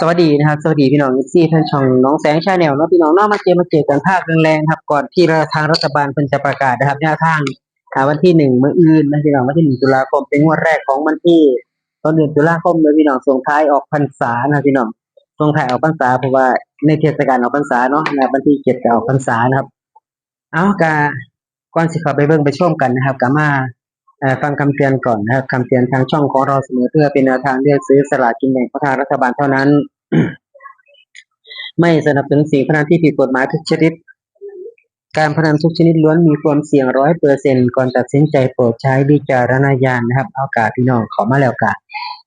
สวัสดีนะครับ สวัสดีพี่น้องที่ท่านช่องน้องแสงชาแนลเนาะพี่น้องเนอกมาเจอมาเจอกันภาคแรงๆครับ ก่อนที่ทางรัฐบาลเพิ่นจะประกาศนะครับแนวทางวันที่หนึ่งเมื้ออื่นนะพี่น้องวันที่หนึ่งตุลาคมเป็นงวดแรกของวันที่ต้นเดือนตุลาคมเลยพี่น้องส่งท้ายออกพรรษานะพี่น้องส่งท้ายออกพรรษาเพราะว่าในเทศกาลออกพรรษาเนาะในวันที่เจ็ดจะออกพรรษานะครับ เอากาก่อนสิข้าไปเบิ่งไปชมกันนะครับกามา ฟังคำเตือนก่อนนะครับคำเตือนทางช่องของเราเสมอเพื่อเป็นแนวทางเลือกซื้อสลากกินแบ่งของทางรัฐบาลเท่านั้น ไม่สนับสนุนสิ่งพนันที่ผิดกฎหมายทุกชนิด การพนันทุกชนิดล้วนมีความเสี่ยงร้อยเปอร์เซ็นต์ก่อนตัดสินใจโปรดใช้วิจารณญาณนะครับเอากาพี่น้องขอมาแล้วกา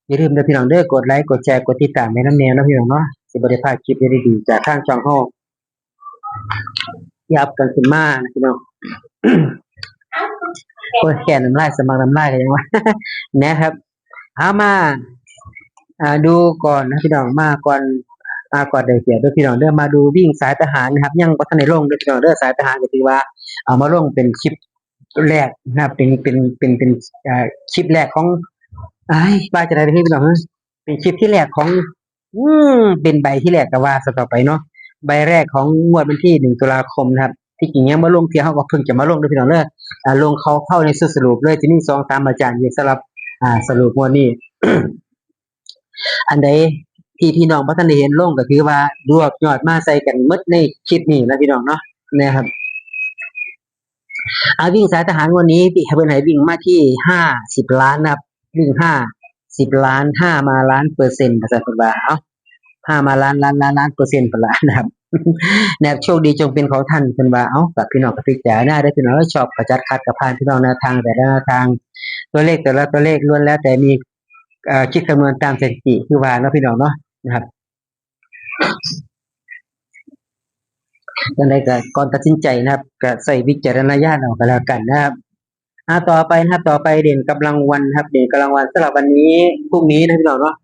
อย่าลืมเด้พี่น้องเด้อกดไลค์กดแชร์กดติดตามแม่น้ำแนวนะพี่น้องเนาะสิบริพลาดคลิปดีๆจากทางช่องห้องยับกันขึ้นมานะพี่น้อง โอ้ยแก่น้ำลายสมัครน้ำลายกันยังวะนะครับเอามาอ่าดูก่อนนะพี่น้องมาก่อนอ่าก่อนเดี๋ยวเสียด้วยพี่น้องเด้อมาดูวิ่งสายทหารนะครับ ยังบ่ทันได้ลงด้อพี่น้องเด้อสายทหารก็ถือว่า เอามาลงเป็นคลิปแรกนะครับเป็นเป็นเป็นเป็นอ่าคลิปแรกของไอ้บ้าจะได้พี่น้องเป็นคลิปที่แรกของ อืมเป็นใบที่แรกก็ว่าสต่อไปเนาะใบแรกของงวดวันที่หนึ่งตุลาคมนะครับ ที่จริงยังมาลงเพียงเขาก็เพิ่งจะมาลงด้วยพี่น้องเด้ออ่า ลงเขาเข้าในสุดสรุปเลยที่นี่สองสามอาจารย์อยู่สำหรับอ่าสรุปวดนี้ อันใดที่พี่น้องบ่ทันได้เห็นลงก็คือว่ารวบยอดมาใส่กันมดในคลิปนี้นะพี่น้องเนาะนะครับอาวิ่งสายทหารวันนี้พี่เพิ่นให้วิ่งมาที่ห้าสิบล้านนะครับวิ่งห้าสิบล้านห้ามาล้านเปอร์เซ็นต์ภาษาเพิ่นว่าเอ้าห้ามาล้านล้านล้านล้านเปอร์เซ็นต์พุ่นละนะครับ นะครับโชคดีจงเป็นของท่านเพิ่นว่าเอ้ากับพี่น้องก็พิจารณาได้พี่น้องชอบประจัดคัดกับผ่านพี่น้องแนวทางแต่ละแนวทาง ตัวเลขแต่ละตัวเลขล้วนแล้ว แต่มีอ่อคิดคำนวณตามสถิติคือว่าเนาะพี่น้องเนาะนะครับยังไงก็ก่อนตัดสินใจนะครับก็ใส่วิจารณญาณเอาก็แล้วกันนะครับอ่าต่อไปนะครับต่อไปเด่นกำลังวันครับ เด่นกำลังวันสำหรับวันนี้พรุ่งนี้นะพี่น้องเนาะ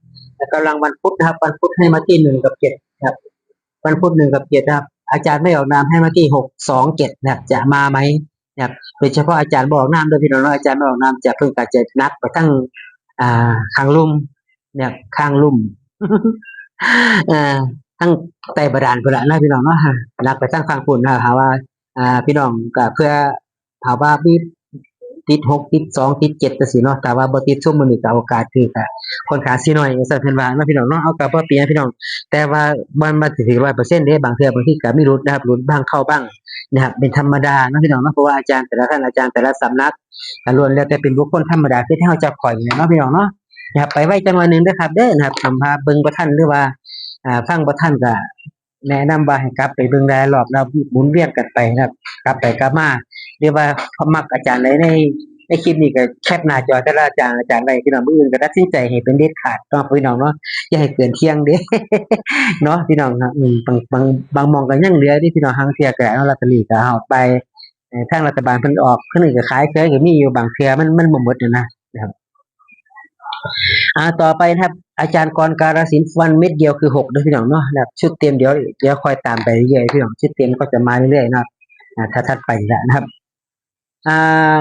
กำลังวันพุธนะครับวันพุธให้มาที่หนึ่งกับเจ็ดครับ วันพุธหนึ่งกับเจ็ดนะครับ อาจารย์ไม่ออกนามให้มาที่หกสองเจ็ดนะครับจะมาไหมนะครับโดยเฉพาะอาจารย์บอกนามด้วยพี่น้องอาจารย์ไม่ออกนามจะเพิ่งกาจนักไปทั้งอ่าข้างลุ่มเนี่ยข้างลุ่มอ่าทั้งใต้บาดาลพุ่นละนะพี่น้องเนาะนักไปทั้งฟังพุ่นนะหาว่า อ่าพี่น้องก็เพื่อถาว่ามี ติดหกติดสองติดเจ็ดจังซี่เนาะแต่ว่าบ่ติดซุ่มมื้อนี้ก็โอกาสคือค่อนขาสิน้อยสั่นเพิ่นว่าเนาะพี่น้องเนาะเอาก็บ่เปลี่ยพี่น้อง แต่ว่ามันมาถึง100%เด้บางเทื่อบางที่ก็มีรุดนะครับรุดบ้างเข้าบ้างนะครับเป็นธรรมดาเนาะพี่น้องเนาะเพราะว่าอาจารย์แต่ละท่านอาจารย์แต่ละสำนักก็ล้วนแล้วแต่เป็นบุคคลธรรมดาที่เราจะข่อยเนี่ยเนาะพี่น้องเนาะนะครับไปไว้จังหวะหนึ่งเด้อครับเด้อนะครับทำพาเบิ่งบ่ทันหรือว่าอ่าฟังบ่ทันก็แนะนำว่าให้กลับไปเบิ่งรายรอบแล้วหมุนเวียนกันไปนะครับ กลับไปกลับมา หรือว่าพมักอาจารย์ใดในในคลิปนี้ก็แคปหน้าจอแต่ละอาจารย์อาจารย์ใดพี่น้องมืออื่นก็ตัดสินใจให้เป็นเด็ดขาดเนาะพี่น้องเนาะอย่าให้เกินเที่ยงเด้เนาะพี่น้องบอืมบางบางบางมองก็ยังเหลือที่พี่น้องหางเทียก็เอาลอตเตอรี่ก็เอาไปทางรัฐบาลเพิ่นออกคนอื่นก็ขายเคยก็มีอยู่บางเทื่อมันมันบ่หมดนะนะนะครับอ่าต่อไปนะครับ อาจารย์กรการศิลป์ฟันเม็ดเดียวคือ6เด้อพี่น้องเนาะนะครับชุดเต็มเดี๋ยวเดี๋ยวคอยตามไปเรื่อยๆพี่น้องชุดเต็มก็จะมาเรื่อยๆนะครับอ่าถ้าถัดไปแล้วนะครับ อ่า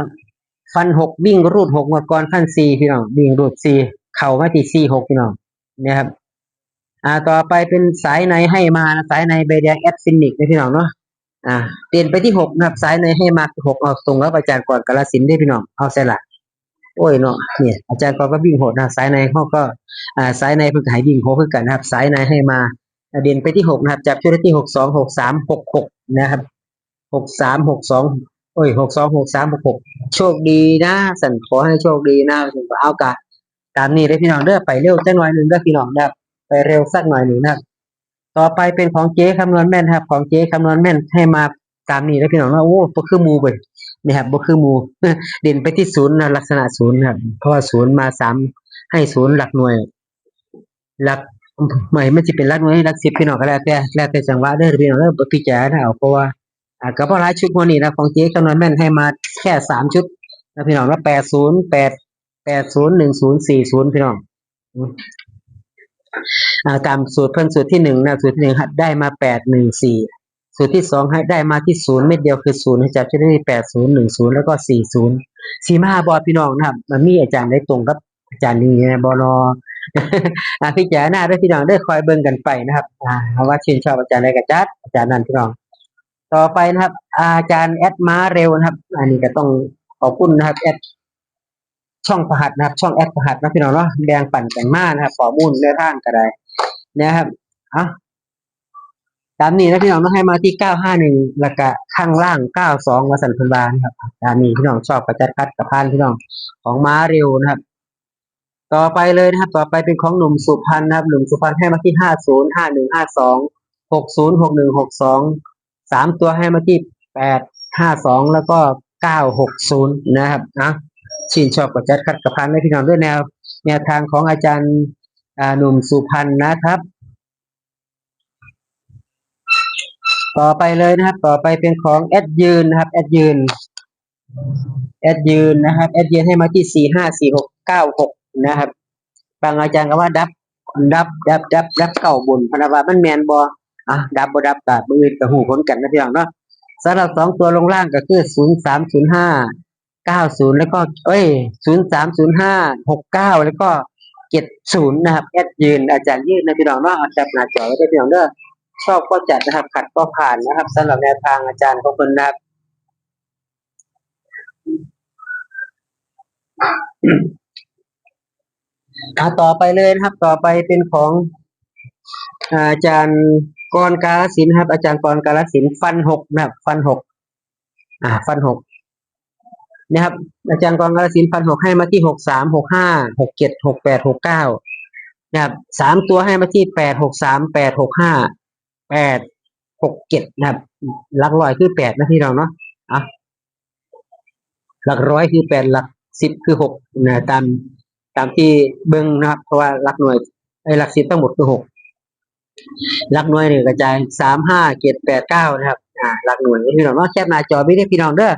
ฟัน6วิ่งรูด6งวดก่อนฟัน4พี่น้องวิ่งรูด4เข้ามาที่4 6พี่น้องนะครับ อ่าต่อไปเป็นสายในให้มานะสายในใบแดงแอดฟินิกนะพี่น้องเนาะอ่าเปลี่ยนไปที่หกนะครับซ้ายในให้มาหกเอาตรงแล้วอาจารย์ก่อนกาลสินได้พี่น้องเอาใส่ละโอ้ยเนาะเนี่ยอาจารย์ก่อนก็วิ่งโหดนะซ้ายในเขาก็ อ่าซ้ายในเพิ่งหายวิ่งโหดคือกันนะครับซ้ายในให้มาเด่นไปที่หกนะครับจับช่วยได้ที่หกสองหกสามหกหกนะครับหกสามหกสอง โอ้ยหกสองหกสามหกหกโชคดีนะสันขอให้โชคดีนะถึงเอากะตามนี้ได้พี่น้องเด้อไปเร็วจักหน่อยหนึ่งเด้อพี่น้องนะครับไปเร็วสักหน่อยหนึ่งนะครับต่อไปเป็นของเจ๊คำนวณแม่นครับ ของเจ๊คำนวณแม่นให้มาตามนี้แล้วพี่น้องว่าโอ้บ่คือมูเว้ยนะครับบ่คือมูเด่นไปที่ศูนย์นะลักษณะศูนย์ครับเพราะว่าศูนย์มาสามให้ศูนย์หลักหน่วย หลักใหมายมันสิเป็นหลักหน่วยหลักสิบพี่น้องก็แล้วแต่แล้วแต่จังหวะเด้อพี่น้องเด้อบ่พิจารณาเอาเพราะว่า ก็เพราะหลายชุดวันนี้นะของเจ๊คำนวณแม่นให้มาแค่สามชุดนะพี่น้องแล้วแปดศูนย์แปดแปดศูนย์หนึ่งศูนย์สี่ศูนย์พี่น้องอืมอ่าตามสูตรเพิ่นสูตรที่หนึ่งนะสูตรที่หนึ่งได้มาแปดหนึ่งสี่สูตรที่สองให้ได้มาที่ศูนย์เม็ดเดียวคือศูนย์จับชุดที่แปดศูนย์หนึ่งศูนย์แล้วก็สี่ศูนย์สี่ห้าบอพี่น้องนะครับมันมีอาจารย์ได้ตรงกับอาจารย์นี้นะบอนออ่าพี่จ๋าหน้าด้วยพี่น้องได้คอยเบิ่งกันไปนะครับอ่าเพราะว่าชื่นชอบอาจารย์อะไรกับจัดอาจารย์นั่นพี่น้อง ต่อไปนะครับ อาจารย์แอดมาเร็วนะครับ อันนี้ก็ต้องขอบคุณนะครับแอดช่องประหัสนะครับ ช่องแอดประหัสนะพี่น้องเนาะแดงปั่นกันมานะครับขอมูลเนื้อทางก็ได้นะครับอะตามนี้นะพี่น้องต้องให้มาที่เก้าห้าหนึ่งแล้วก็ข้างล่างเก้าสองวสันพันบาลครับตามนี้พี่น้องชอบกระจัดคัดกระพานพี่น้องของม้าเร็วนะครับ ต่อไปเลยนะครับ ต่อไปเป็นของหนุ่มสุพรรณนะครับ หนุ่มสุพรรณให้มาที่ห้าศูนย์ห้าหนึ่งห้าสองหกศูนย์หกหนึ่งหกสอง สามตัวให้เมาที่แปดห้าสองแล้วก็เก้าหกศูนย์นะครับนะชื่นชอบกระจัดคัดกระพันให้พี่น้องด้วยแนว แนวทางของอาจารย์หนุ่มสุพรรณนะครับ ต่อไปเลยนะครับ ต่อไปเป็นของแอดยืนนะครับแอดยืนแอดยืนนะครับแอดยืนให้มาที่สี่ห้าสี่หกเก้าหกนะครับบางอาจารย์ก็ว่าดับดับดับดับดับเก่าบนพนว่ามันแมนบอ อะดับบ่ดับกับมือกับหูผลกันนะพี่น้องเนาะสำหรับสองตัวลงล่างก็คือศูนย์สามศูนย์ห้าเก้าศูนย์แล้วก็เอ้ยศูนย์สามศูนย์ห้าหกเก้าแล้วก็เจ็ดศูนย์นะครับแอดยืนอาจารย์ยืนนะพี่น้องเนาะเอาจับหน้าจอไว้ด้วยพี่น้องเด้อชอบก็จัดนะครับขัดก็ผ่านนะครับสำหรับแนวทางอาจารย์ของคนนะครับอาต่อไปเลยนะครับ ต่อไปเป็นของอาจารย์ กรกาลสินครับ อาจารย์กรกาลสินฟันหกนะครับ ฟันหกอ่า ฟันหกนะครับ อาจารย์กรกาลสินฟันหกให้มาที่หกสามหกห้าหกเจ็ดหกแปดหกเก้านะครับสามตัวให้มาที่แปดหกสามแปดหกห้าแปดหกเจ็ดนะครับ หลักร้อยคือแปดนะพี่น้องเนาะอะหลักร้อยคือแปดหลักสิบคือหกนะตามตามที่เบิ้งนะครับ เพราะว่าหลักหน่วยไอ้หลักสิบทั้งหมดคือหก หลักหน่วยเนี่ยกระจายสามห้าเจ็ดแปดเก้านะครับอ่าหลักหน่วยพี่น้องเนาะแคบหน้าจอไม่ได้พี่น้องเด้อ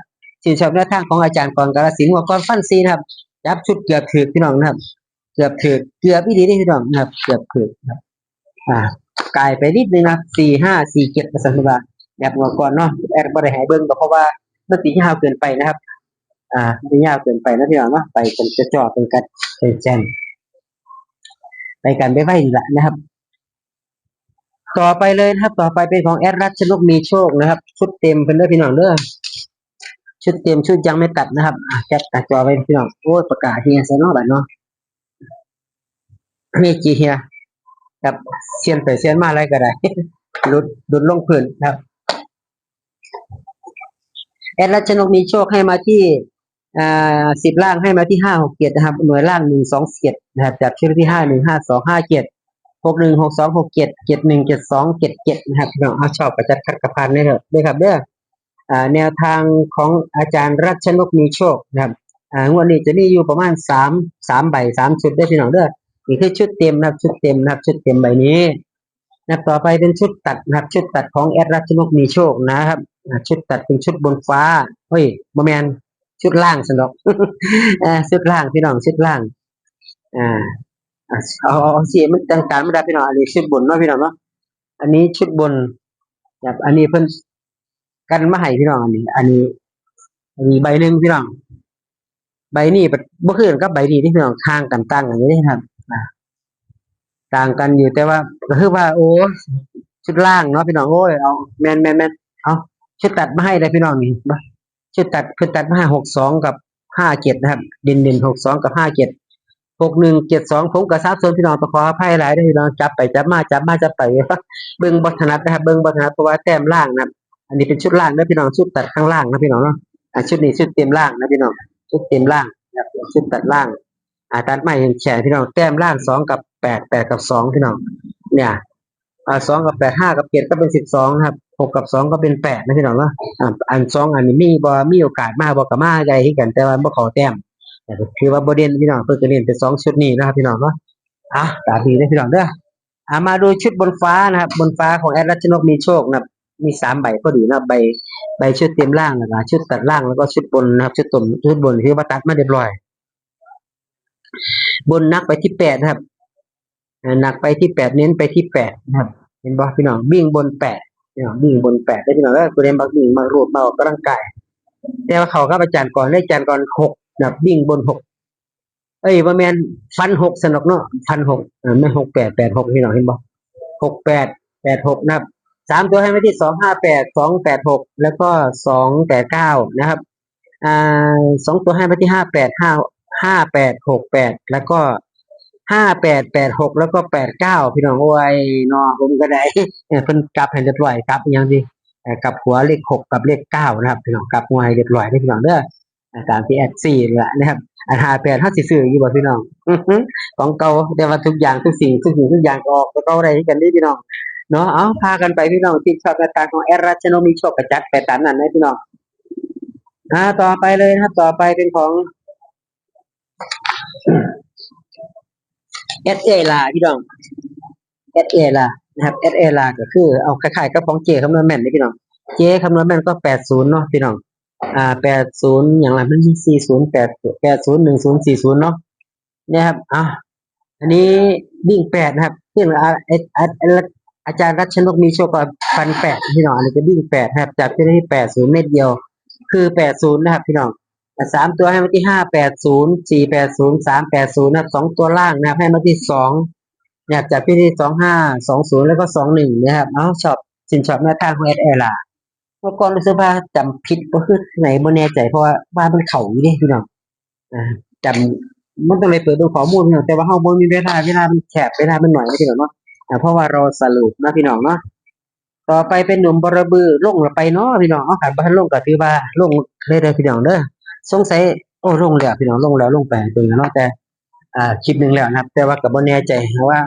สินชอบแนวทางของอาจารย์กรกาลสินหัวกรฟันซีนะครับจับชุดเกือบถือพี่น้องนะครับ เกือบถือเกือบพี่ดีได้พี่น้องนะครับเกือบถือครับอ่ากลายไปนิดนึงนะสี่ห้าสี่เจ็ดประสันบาแบบหัวก่อนเนาะแอดบริหารเบิ้งก็เพราะว่ามันตียาวเกินไปนะครับ อ่ามันยาวเกินไปนะพี่น้องเนาะไปกันจะจอดเป็นกันเป็นแจนไปกันไปไหวละนะครับ ต่อไปเลยนะครับ ต่อไปเป็นของแอดรัชนกมีโชคนะครับ ชุดเต็มเป็นเด้อพี่น้องเด้อชุดเต็มชุดยังไม่ตัดนะครับแคปตัดจอไว้พี่น้องโอ้ยประกาศเฮียใส่นอกบัดเนาะนี่จีเฮียครับเซียนไปเซียนมาอะไรก็ได้ลุดลุดลงพื้นนะครับ แอดรัชนกมีโชคให้มาที่อ่าสิบล่างให้มาที่ห้าหกเจ็ดนะครับ หน่วยล่างหนึ่งสองเจ็ดนะครับจับชื่อที่ห้าหนึ่งห้าสองห้าเจ็ด หกหนึ่งหกสองหกเจ็ดเจ็ดหนึ่งเจ็ดสองเจ็ดเจ็ดนะครับพี่น้องเอาชอบกระจัดคัดกระพันได้เถอะด้วยครับเด้ออ่าแนวทางของอาจารย์รัชนกมีโชคนะครับอ่างวดนี้จะมีอยู่ประมาณสามสามใบสามชุดได้พี่น้องเด้อนี่คือชุดเต็มนะครับชุดเต็มนะครับชุดเต็มใบนี้นะครับต่อไปเป็นชุดตัดนะครับ ชุดตัดของแอดรัชนกมีโชคนะครับชุดตัดเป็นชุดบนฟ้าเฮ้ยบแมนชุดล่างสนอกชุดล่างพี่น้องชุดล่าง อ่า เอาเอาสีมันต่างๆไม่ได้พี่น้องอันนี้ชุดบนเนาะพี่น้องเนาะอันนี้ชุดบนแบบอันนี้เพิ่นกันมาให้พี่น้องอันนี้ อันนี้อันนี้ใบหนึ่งพี่น้องใบนี้บ่บ่คือกันกับใบนี้ที่พี่น้องทางกันต่างกันอยู่นี่ครับต่างกันอยู่แต่ว่าก็คือว่า โอ้ชุดล่างเนาะพี่น้องโอ้ยเอาแมนแมนแมนเอาชุดตัดมาให้เลยพี่น้องนี่ชุดตัดชุดตัดมาให้หกสองกับห้าเจ็ดนะครับเด่นเด่นหกสองกับห้าเจ็ด หกหนึ่งเจ็ดสองผมกับซับซ้อนพี่น้องต้องขออภัยหลายเด้พี่น้องจับไปจับมาจับมาจับไปเบิ่งบ่ถนัดนะครับเบิ่งบ่ถนัดเพราะว่าแต้มล่างนะอันนี้เป็นชุดล่างนะพี่น้องชุดตัดข้างล่างนะพี่น้องเนาะชุดนี้ชุดเต็มล่างนะพี่น้องชุดเต็มล่างนะชุดตัดล่างอ่าตัดใหม่เห็นแฉพี่น้องแต้มล่างสองกับแปดแปดกับสองพี่น้องเนี่ยอ่าสองกับแปดห้ากับเจ็ดก็เป็นสิบสองครับหกกับสองก็เป็นแปดนะพี่น้องเนาะอ่าอันสองอันนี้มีบ่มีโอกาสมากบ่กับมาใหญ่ที่กันแต่ว่าบ่ขอแต้ม คือว่าบ่เด่นพี่น้องเพิ่นจะเล่นเป็นสองชุดนี้นะครับพี่น้องเนาะอะตามดีนะพี่น้องเด้ออ่ามาดูชุดบนฟ้านะครับ บนฟ้าของแอดรัชนกมีโชคนะมีสามใบพอดีนะใบใบชุดเต็มล่างแล้วก็ชุดตัดล่างแล้วก็ชุดบนนะครับ ชุดตนชุดบนคือว่าตัดมาเรียบร้อย บนนักไปที่แปดนะครับหนักไปที่แปดเน้นไปที่แปดนะครับ เห็นบ่พี่น้องวิ่งบนแปดพี่น้องวิ่งบนแปดได้พี่น้องก็กูเรียนบักวิ่งมารูดมากกำลังกายแต่ว่าเขาครับอาจารย์ก่อนเลขอาจารย์ก่อนหก นับวิ่งบนหกเอ้ยว่าแมนฟันหกสนุกเนาะฟันหกไม่หกแปดแปดหกพี่น้องเห็นบ่หกแปดแปดหกนะครับสามตัวให้มาที่สองห้าแปดสองแปดหกแล้วก็สองแปดเก้านะครับอ่าสองตัวให้มาที่ห้าแปดห้าห้าแปดหกแปดแล้วก็ห้าแปดแปดหกแล้วก็แปดเก้าพี่น้องโอ้ยนอผมก็ได้เออเพิ่นกลับให้เรียบร้อยกลับยังดีกลับหัวเลขหกกับเลขเก้านะครับพี่น้องกลับหัวให้เรียบร้อยได้พี่น้องเด้อ ตามที่แอดซีแหละนะครับอันหาแปดห้าสิซื้ออยู่บ่พี่น้องของเก่าแต่ว่าทุกอย่างทุกสิ่งทุกสิ่งทุกอย่างออกแล้วก็อะไรกันนี่พี่น้องเนาะเอาพากันไปพี่น้องที่ชอบหน้าตาของแอดรัชโนมีโชคกระจัดไปตามนั้นนะพี่น้องอ่าต่อไปเลยนะครับต่อไปเป็นของ S A ลาพี่น้อง S A ลานะครับ S A ลาก็คือเอาคล้ายๆกับของเจคำนวณแม่นนี่พี่น้องเจคำนวณแม่นก็แปดศูนย์เนาะพี่น้อง อ่าแปดศูนย์อย่างไรมันสี่ศูนย์แปดแปดศูนย์หนึ่งศูนย์สี่ศูนย์เนาะเนี่ยครับอะอันนี้วิ่งแปดนะครับที่อาอาอาอาจารย์รัชนกมีโชคกับพันแปดพี่น้องอันนี้ก็วิ่งแปดนะครับจากที่แปดศูนย์เม็ดเดียว คือแปดศูนย์นะครับพี่น้องสามตัวให้มาที่ห้าแปดศูนย์สี่แปดศูนย์สามแปดศูนย์นะครับสองตัวล่างนะครับให้มาที่สองเนะครับจากที่ที่สองห้าสองศูนย์แล้วก็สองหนึ่งนะครับเอาชอบสินชอบแม่ทางของเอสเอล่ะ เมื่อก่อนรู้สึกว่าจำผิดก็คือไหนบ่แน่ใจเพราะว่าว่านมันเข่าอยู่นี่พี่น้องอ่าจำมันต้องเลยเปิดดูข้อมูลพี่น้องแต่ว่าเฮาบ่มีเวลาเวลามันแคบเวลามันหน่อยพี่น้องเนาะอ่าเพราะว่าเราสรุปนะพี่น้องเนาะต่อไปเป็นหนุ่มบรบือลงละไปเนาะพี่น้องเอาขันบ้านลงก็ถือว่าลงเลยเด้อพี่น้องเด้อสงสัยโอ้ลงแล้วพี่น้องลงแล้วลงไปเบิ่งเนาะแต่อ่าคลิปหนึ่งแล้วนะครับ แต่ว่าก็บ่แน่ใจว่า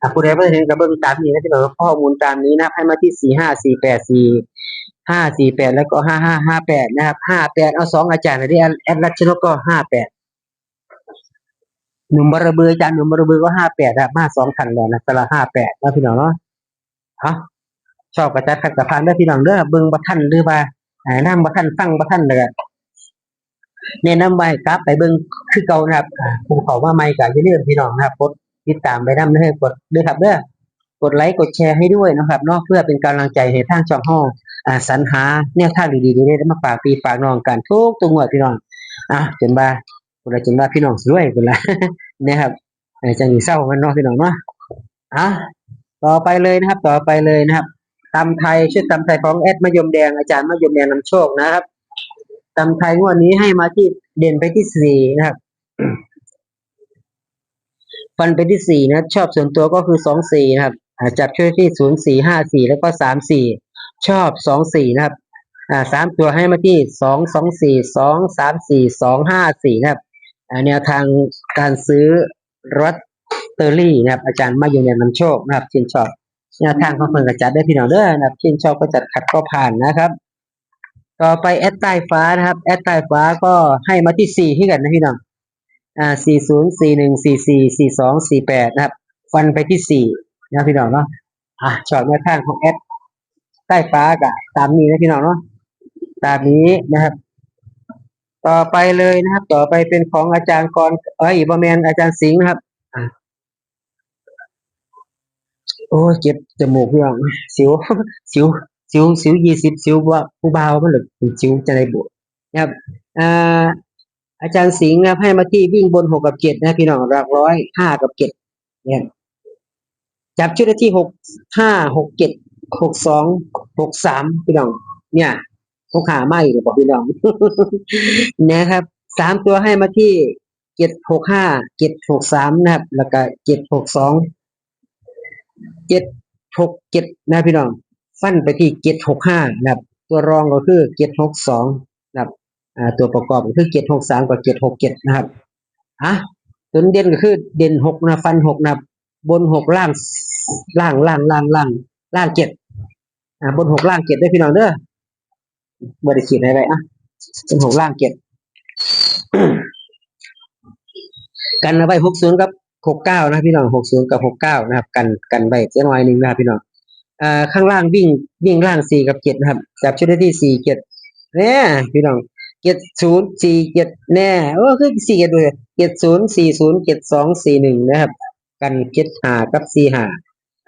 อ่าผู้ใดบ่ได้เห็นก็เบิ่งตามนี้นะพี่น้องข้อมูลตามนี้นะให้มาที่สี่ห้าสี่แปดสี่ ห้าสี่แปดแล้วก็ห้าห้าห้าแปดนะครับห้าแปดเอาสองอาจารย์ที่แอดรัชนกก็ห้าแปดหนุ่มบารบืออาจารย์หนุ่มบารบือก็ห้าแปดครับมาสองคันแล้วนะสละห้าแปดนะพี่น้องเนาะเอาชอบกระจัดขัดกระพานเด้อพี่น้องเด้อเบิ่งบ่ทันหรือว่าอ่านำบ่ทันฟังบ่ทันเลยแนะนน้ำไว้กลับไปเบิ่งคือเก่านะครับอ่าผู้เขามาใหม่ก็อย่าลืมพี่น้องนะครับกดติดตามไปนำเด้อกดด้วยครับเด้อกดไลค์กดแชร์ให้ด้วยนะครับเนาะเพื่อเป็นกำลังใจให้ทางช่องเฮา อ่าสรรหาแนวทางดีๆนี้ได้มาฝากพี่ฝากน้องกันทุกตัวงวดพี่น้องอะจนว่าพุ่นละจนว่าพี่น้องสวยพุ่นละนะครับออจังสิเศร้ามันเนาะพี่น้องเนาะอะต่อไปเลยนะครับ ต่อไปเลยนะครับตำไทยชื่อตำไทยของแอดมะยมแดงอาจารย์มะยมแดงนำโชคนะครับตำไทยงวดนี้ให้มาที่เด่นไปที่สี่นะครับฟันไปที่สี่นะ ชอบส่วนตัวก็คือสองสี่นะครับอ่าจับช่วยที่ศูนย์สี่ห้าสี่แล้วก็สามสี่ ชอบสองสี่นะครับ อ่าสามตัวให้มาที่สองสองสี่สองสามสี่สองห้าสี่นะครับอ่าแนวทางการซื้อรถเตอรี่นะครับ อาจารย์มะยมแดงนำโชคนะครับชื่นชอบแนวทางของเพิ่นก็จัดได้พี่น้องเด้อนะครับชื่นชอบก็จัดขัดก็ผ่านนะครับ ต่อไปแอดใต้ฟ้านะครับแอดใต้ฟ้าก็ให้มาที่สี่ที่กันนะพี่น้องอ่าสี่ศูนย์สี่หนึ่งสี่สี่สี่สองสี่แปดนะครับ ฟันไปที่สี่นะพี่น้องเนาะอะชอบแนวทางของแอด ใต้ฟ้าก็ตามนี้นะพี่น้องเนาะตามนี้นะครับ ต่อไปเลยนะครับ ต่อไปเป็นของอาจารย์กรเอ้ยบอแมนอาจารย์สิงห์นะครับโอ้ยเจ็บจมูกพี่น้องสิวสิวสิวสิวยี่สิบสิวว่าผู้บ่าวมันหรือสิวจะได้บวนะครับอ่าอาจารย์สิงห์นะครับให้มาที่วิ่งบนหกกับเจ็ดนะพี่น้องหลักร้อยห้ากับเจ็ดเนี่ยจับชุดได้ที่หกห้าหกเจ็ด หกสองหกสามพี่น้อง เนี่ยหกขาไม่หรือเปล่าพี่น้องนะครับสามตัวให้มาที่เจ็ดหกห้าเจ็ดหกสามนะครับ แล้วก็เจ็ดหกสองเจ็ดหกเจ็ดนะพี่น้องฟันไปที่เจ็ดหกห้านะครับ ตัวรองก็คือเจ็ดหกสองนะครับอ่าตัวประกอบก็คือเจ็ดหกสามกับเจ็ดหกเจ็ดนะครับอะตัวเด่นก็คือเด่นหกนะฟันหกนะบบนหกล่างล่างล่างล่างล่างล่างเจ็ด อ่าบนหกล่างเจ็ดได้พี่น้องเด้อบริขีดอะไรอะบนหกล่างเจ็ดกันเอาไว้หกศูนย์กับหกเก้านะพี่น้องหกศูนย์กับหกเก้านะครับ กันกันไว้เสียหน่อยหนึ่งนะครับพี่น้องอ่าข้างล่างวิ่งวิ่งล่างสี่กับเจ็ดนะครับจับชุดได้ที่สี่เจ็ดเนี่ยพี่น้องเจ็ดศูนย์สี่เจ็ดแน่โอ้คือสี่เจ็ดเลยเจ็ดศูนย์สี่ศูนย์เจ็ดสองสี่หนึ่งนะครับ กันเจ็ดหากับสี่หา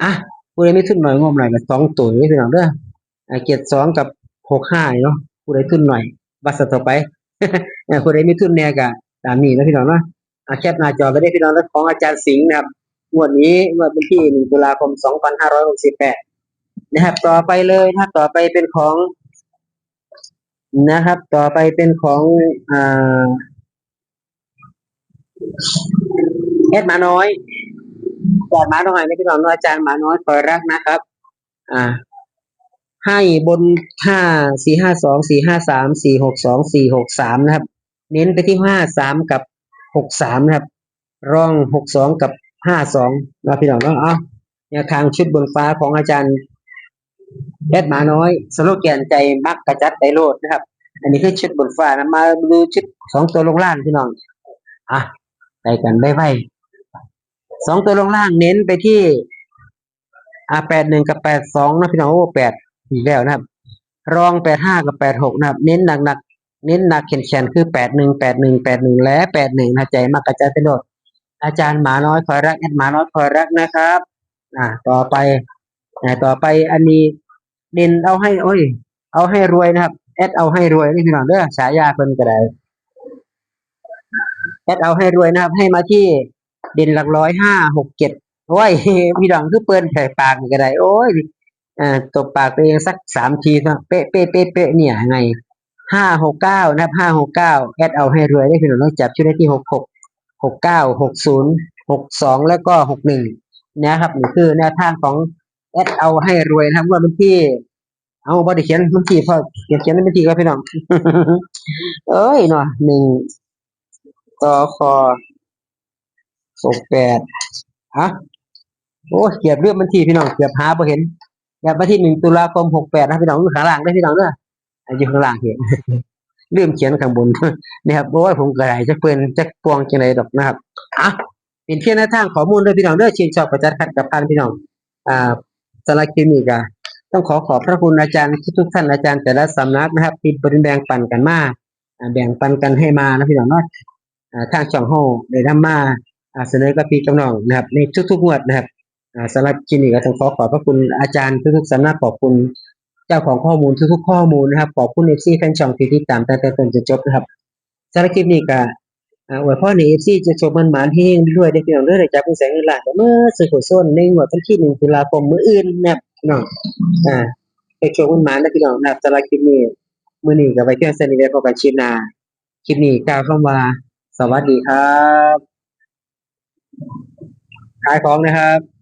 อะ ผู้ใดไม่ทุนหน่อยงมหน่อยกับสองตัวนี่พี่น้องเด้ออ่าเจ็ดสองกับหกห้าเนาะผู้ใดทุนหน่อยบัสต่อไปผู้ใดไม่ทุนแน่กะตามนี้นะพี่น้องเนาะแคปหน้าจอไปได้พี่น้องแล้วของอาจารย์สิงห์นะครับงวดนี้งวดวันที่หนึ่งตุลาคมสองพันห้าร้อยหกสิบแปดนะครับ ต่อไปเลยนะครับต่อไปเป็นของนะครับ ต่อไปเป็นของอ่าแอดมาน้อย แอดหมาน้อยไม่พี่น้องอาจารย์หมาน้อยคอยรักนะครับ อ่า ให้บนห้าสี่ห้าสองสี่ห้าสามสี่หกสองสี่หกสามนะครับ เน้นไปที่ห้าสามกับหกสามนะครับรองหกสองกับห้าสองนะพี่น้องเนาะเอาแนวทางชุดบนฟ้าของอาจารย์แอดหมาน้อยสโลแกนใจมักกระจัดไดโลดนะครับ อันนี้คือชุดบนฟ้านะมาดูชุดสองตัวลงล่างพี่น้อง อะไปกันได้ไว สองตัวลงล่างเน้นไปที่อ่าแปดหนึ่งกับแปดสองนะพี่น้องโอ้แปดอีกแล้วนะครับ รองแปดห้ากับแปดหกนะครับ เน้นหนักๆเน้นหนักแข็งๆคือแปดหนึ่งแปดหนึ่งแปดหนึ่งและแปดหนึ่งนะใจมักกระจัดไดโลดอาจารย์หมาน้อยคอยรักแอดหมาน้อยคอยรักนะครับ อ่า ต่อไปอ่าต่อไปอันนี้เด่นเอาให้โอ้ย เอาให้รวยนะครับแอดเอาให้รวยนี่พี่น้องเด้อฉายาเพิ่นก็ได้แอดเอาให้รวยนะครับ ให้มาที่ เด่นหลักร้อยห้าหกเจ็ดโอ้ยพี่น้องคือเปิ้นไข่ปากก็ได้ โอ้ยอ่าตบปากตัวเองสักสามทีเป๊ะเป๊ะเป๊ะเป๊ะเนี่ยไงห้าหกเก้านะครับห้าหกเก้าแอดเอาให้รวยได้พี่น้องต้องจับชุดได้ที่หกหกหกเก้าหกศูนย์หกสองแล้วก็หกหนึ่งนะครับนี่คือแนวทางของแอดเอาให้รวยนะครับว่าบัญชีเอาบ่ได้เขียนบัญชีพอเขียนเขียนในบัญชีก็พี่น้อง เอ้ยเนาะหนึ่งต่อคอ หกแปดฮะโอ้เกียบเรื่องบัญชีพี่น้องเกียบหาบ่เห็นเกียบวันที่หนึ่งตุลาคมหกแปดนะพี่น้องอยู่ข้างล่างได้พี่น้องเด้อะอยู่ข้างล่างเห็นลืมเขียนข้างบนนะครับโอ้ยผมกระไรจะเปื้อนจะปวงจังไรดอกนะครับอะเป็นเพียงแนวทางข้อมูลเด้อพี่น้องเด้อชื่นชอบประจัดขัดกับพันพี่น้องอ่าสารคลินิกอะต้องขอขอบพระคุณอาจารย์ทุกท่านอาจารย์แต่ละสำนักนะครับที่บริแบ่งปันกันมาแบ่งปันกันให้มานะพี่น้องเนาะทางช่องโฮได้นำมาอ่า เสนอกับพี่กับน้องนะครับ ในทุกๆงวดนะครับสำหรับคลินิกก็ต้องขอขอบพระคุณอาจารย์ทุกๆสำนักขอบคุณเจ้าของข้อมูลทุกๆข้อมูลนะครับขอบคุณเอฟซีแฟนช่องที่ติดตามตั้งแต่ต้นจนจบนะครับสารบคลิปนี้ก็อวยพรในเอฟซีจะจบมันหมานเฮงด้วยได้พี่น้องเด้อได้จับเป็นแสงเงินล้านเมื่อสื่อโซนในงวดวันที่หนึ่งตุลาคมมื้ออื่นนะครับพี่น้องอ่าไปโชว์มันหมานนะพี่น้องนะครับสำหรับคลิปนี้มื้อนี้ก็ไปเที่ยวเซนิเวพบกันคลินาคลิปนี้กล่าวคำว่า สวัสดีครับ ขายของนะครับ